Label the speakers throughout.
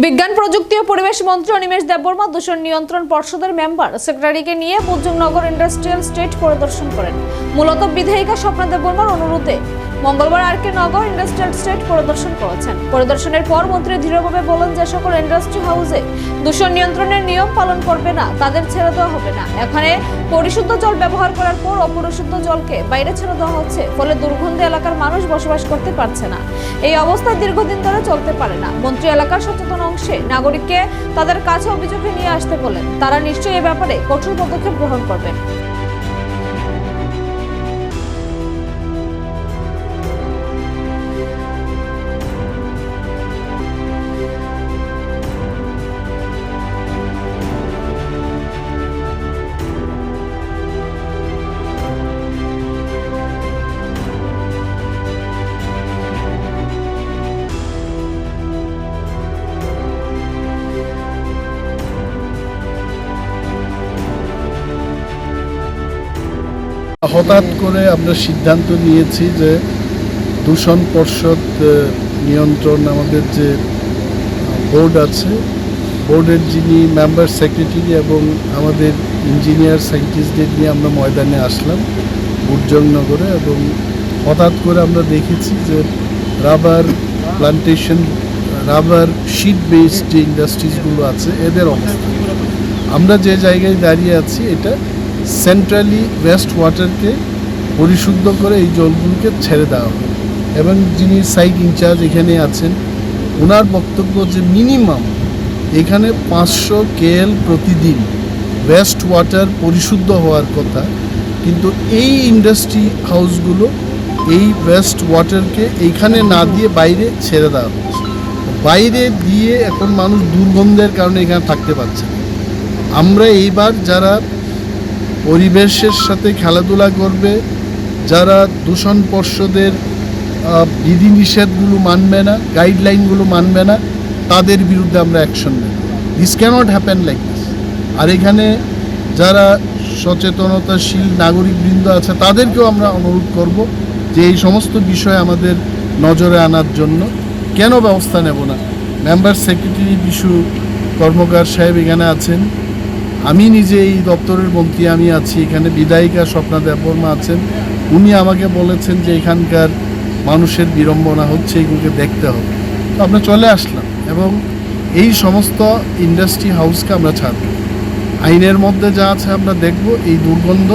Speaker 1: বিজ্ঞান, প্রযুক্তি ও পরিবেশ মন্ত্রী অনিমেষ দেববর্মা দূষণ নিয়ন্ত্রণ পর্ষদের মেম্বার সেক্রেটারিকে নিয়ে বুজুংনগর ইন্ডাস্ট্রিয়াল স্টেট পরিদর্শন করেন। মূলত বিধায়িকা স্বপ্না দেববর্মার অনুরোধে মঙ্গলবার আর কে নগর ইন্ডাস্ট্রিয়াল স্টেট পরিদর্শন করেছেন। পরিদর্শনের পর মন্ত্রী দৃঢ়ভাবে বলেন যে সকল ইন্ডাস্ট্রি হাউসে দূষণ নিয়ন্ত্রণের নিয়ম পালন করবে না, তাদের ছেড়ে দেওয়া হবে না। এখানে পরিশুদ্ধ জল ব্যবহার করার পর অপরিশুদ্ধ জলকে বাইরে ছেড়ে দেওয়া হচ্ছে, ফলে দুর্গন্ধ এলাকার মানুষ বসবাস করতে পারছে না। এই অবস্থা দীর্ঘদিন ধরে চলতে পারে না। মন্ত্রী এলাকার সচেতন অংশে নাগরিককে তাদের কাছে অভিযোগে নিয়ে আসতে বলেন। তারা নিশ্চয়ই এ ব্যাপারে কঠোর পদক্ষেপ গ্রহণ করবেন।
Speaker 2: হঠাৎ করে আমরা সিদ্ধান্ত নিয়েছি যে দূষণ পর্ষদ নিয়ন্ত্রণ আমাদের যে বোর্ড আছে বোর্ডের যিনি মেম্বার সেক্রেটারি এবং আমাদের ইঞ্জিনিয়ার সায়েন্টিস্টদের নিয়ে আমরা ময়দানে আসলাম বুর্জংনগরে এবং হঠাৎ করে আমরা দেখেছি যে rubber plantation rubber sheet based যে ইন্ডাস্ট্রিজগুলো আছে, এদের অবস্থা। আমরা যে জায়গায় দাঁড়িয়ে আছি, এটা সেন্ট্রালি ওয়েস্ট ওয়াটারকে পরিশুদ্ধ করে এই জলগুলোকে ছেড়ে দেওয়া হবে। এবং যিনি সাইট ইনচার্জ এখানে আছেন ওনার বক্তব্য যে মিনিমাম এখানে পাঁচশো কেএল প্রতিদিন ওয়েস্ট ওয়াটার পরিশুদ্ধ হওয়ার কথা, কিন্তু এই ইন্ডাস্ট্রি হাউসগুলো এই ওয়েস্ট ওয়াটারকে এইখানে না দিয়ে বাইরে ছেড়ে দেওয়া হচ্ছে। বাইরে দিয়ে এখন মানুষ দুর্গন্ধের কারণে এখানে থাকতে পারছে আমরা এইবার যারা পরিবেশের সাথে খেলাধুলা করবে, যারা দূষণ পর্ষদের বিধিনিষেধগুলো মানবে না গাইডলাইনগুলো মানবে না, তাদের বিরুদ্ধে আমরা অ্যাকশন নেব। This can't happen like this আর এখানে যারা সচেতনতাশীল নাগরিকবৃন্দ আছে, তাদেরকেও আমরা অনুরোধ করব যে এই সমস্ত বিষয় আমাদের নজরে আনার জন্য। কেন ব্যবস্থা নেব না? মেম্বার সেক্রেটারি বিশু কর্মকার সাহেব এখানে আছেন। আমি নিজে এই দপ্তরের মন্ত্রী, আমি আছি এখানে। বিধায়িকা স্বপ্না দেববর্মা আছেন। উনি আমাকে বলেছেন যে এখানকার মানুষের বিড়ম্বনা হচ্ছে, এগুলোকে দেখতে হবে। তো আমরা চলে আসলাম এবং এই সমস্ত ইন্ডাস্ট্রি হাউসকে আমরা ছাড়ব। আইনের মধ্যে যা আছে আমরা দেখব, এই দুর্গন্ধ।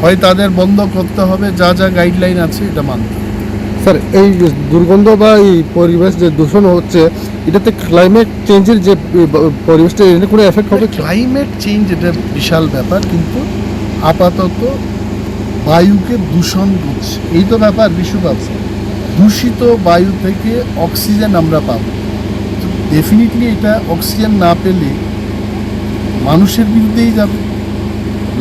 Speaker 2: হয় তাদের বন্ধ করতে হবে, যা যা গাইডলাইন আছে, এটা মানতে।
Speaker 3: স্যার, এই দুর্গন্ধ বা এই পরিবেশ যে দূষণ হচ্ছে, এটাতে ক্লাইমেট চেঞ্জের যে পরিবেশটা, এর কোনো এফেক্ট হবে
Speaker 2: ক্লাইমেট চেঞ্জ এটা বিশাল ব্যাপার, কিন্তু আপাতত বায়ুকে দূষণ করছে এই তো ব্যাপার আছে। দূষিত বায়ু থেকে অক্সিজেন আমরা পাব। ডেফিনেটলি এটা অক্সিজেন না পেলে মানুষের বিরুদ্ধেই যাবে।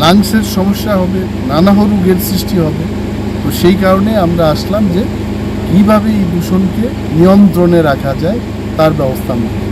Speaker 2: লাংসের সমস্যা হবে, নানা রোগের সৃষ্টি হবে। তো সেই কারণে আমরা আসলাম যে কীভাবে এই দূষণকে নিয়ন্ত্রণে রাখা যায় তার ব্যবস্থা করব।